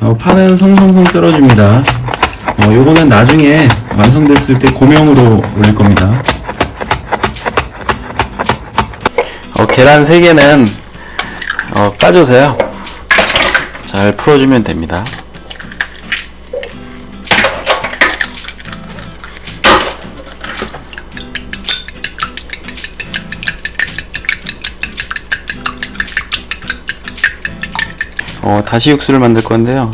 어, 파는 성성성 썰어줍니다. 어, 요거는 나중에 완성됐을 때 고명으로 올릴 겁니다. 어, 계란 3개는 어, 까줘서요. 잘 풀어주면 됩니다. 어, 다시 육수를 만들 건데요.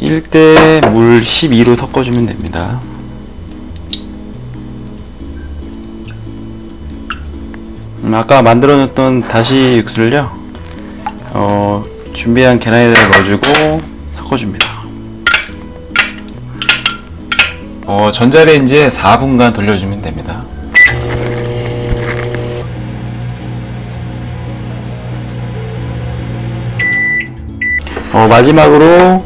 1대 물 12로 섞어주면 됩니다. 음, 아까 만들어 놨던 다시 육수를요, 어, 준비한 계란에다 넣어주고 섞어줍니다. 어, 전자레인지에 4분간 돌려주면 됩니다. 어, 마지막으로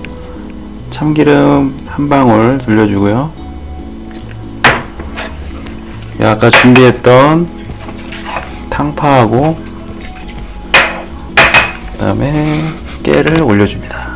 참기름 한 방울 돌려주고요. 아까 준비했던 탕파하고 그 다음에 깨를 올려줍니다.